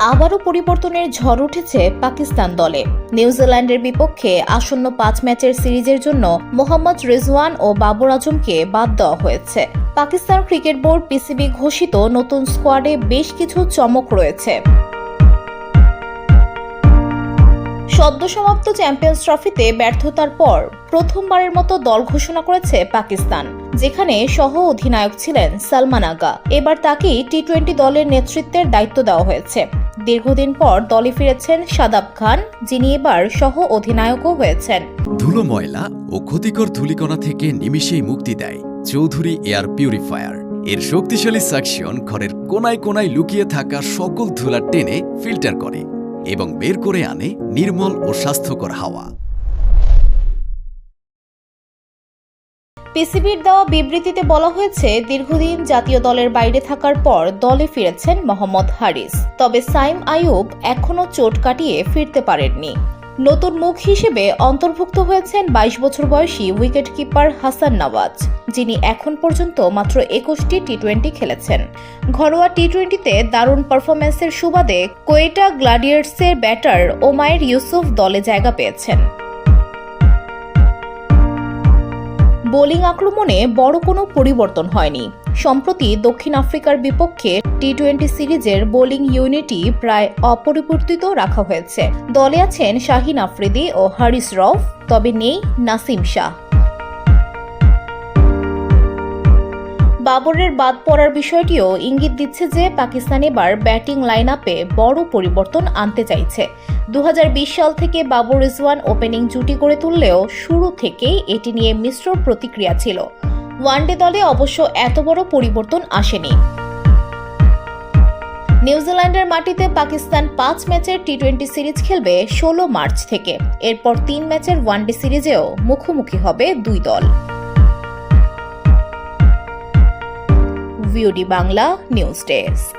আবারও পরিবর্তনের ঝড় উঠেছে পাকিস্তান দলে। নিউজিল্যান্ডের বিপক্ষে আসন্ন পাঁচ ম্যাচের সিরিজের জন্য মোহাম্মদ রেজওয়ান ও বাবর আজমকে বাদ দেওয়া হয়েছে। পাকিস্তান ক্রিকেট বোর্ড পিসিবি ঘোষিত নতুন স্কোয়াডে বেশ কিছু চমক রয়েছে। সদ্য সমাপ্ত চ্যাম্পিয়ন্স ট্রফিতে ব্যর্থতার পর প্রথমবারের মতো দল ঘোষণা করেছে পাকিস্তান, যেখানে সহ অধিনায়ক ছিলেন সালমান আগা। এবার তাকেই টি টোয়েন্টি দলের নেতৃত্বের দায়িত্ব দেওয়া হয়েছে। দীর্ঘদিন পর দলে ফিরেছেন সাদাব খান, যিনি এবার সহ অধিনায়কও হয়েছেন। ধুলো ময়লা ও ক্ষতিকর ধূলিকণা থেকে নিমিষেই মুক্তি দেয় চৌধুরী এয়ার পিউরিফায়ার। এর শক্তিশালী সাকশন ঘরের কোনায় কোনায় লুকিয়ে থাকা সকল ধুলা টেনে ফিল্টার করে। এবং বের করে আনে নির্মল ও স্বাস্থ্যকর হাওয়া। পিসিবির দেওয়া বিবৃতিতে বলা হয়েছে, দীর্ঘদিন জাতীয় দলের বাইরে থাকার পর দলে ফিরেছেন মোহাম্মদ হারিস। তবে সাইম আইয়ুব এখনও চোট কাটিয়ে ফিরতে পারেননি। নতুন মুখ হিসেবে অন্তর্ভুক্ত হয়েছেন বাইশ বছর বয়সী উইকেট কিপার হাসান নওয়াজ, যিনি এখন পর্যন্ত মাত্র একুশটি টি টোয়েন্টি খেলেছেন। ঘরোয়া টি টোয়েন্টিতে দারুণ পারফরম্যান্সের সুবাদে কোয়েটা গ্লাডিয়ার্সের ব্যাটার ওমায়ের ইউসুফ দলে জায়গা পেয়েছেন। বোলিং আক্রমণে বড় কোনো পরিবর্তন হয়নি। সম্প্রতি দক্ষিণ আফ্রিকার বিপক্ষে টি টোয়েন্টি সিরিজের বোলিং ইউনিটই প্রায় অপরিবর্তিত রাখা হয়েছে। দলে আছেন শাহিন আফ্রিদি ও হারিস রফ তবে নেই নাসিম শাহ। বাবরের বাদ পড়ার বিষয়টিও ইঙ্গিত দিচ্ছে যে পাকিস্তান এবার ব্যাটিং লাইন আপে বড় পরিবর্তন আনতে চাইছে। দু হাজার বিশ সাল থেকে বাবর রিজওয়ান ওপেনিং জুটি করে তুললেও শুরু থেকেই এটি নিয়ে মিশ্র প্রতিক্রিয়া ছিল। ওয়ানডে দলে অবশ্য এত বড় পরিবর্তন আসেনি। নিউজিল্যান্ডের মাটিতে পাকিস্তান পাঁচ ম্যাচের টি টোয়েন্টি সিরিজ খেলবে ষোলো মার্চ থেকে। এরপর তিন ম্যাচের ওয়ানডে সিরিজেও মুখোমুখি হবে দুই দল। Bangla, news desk.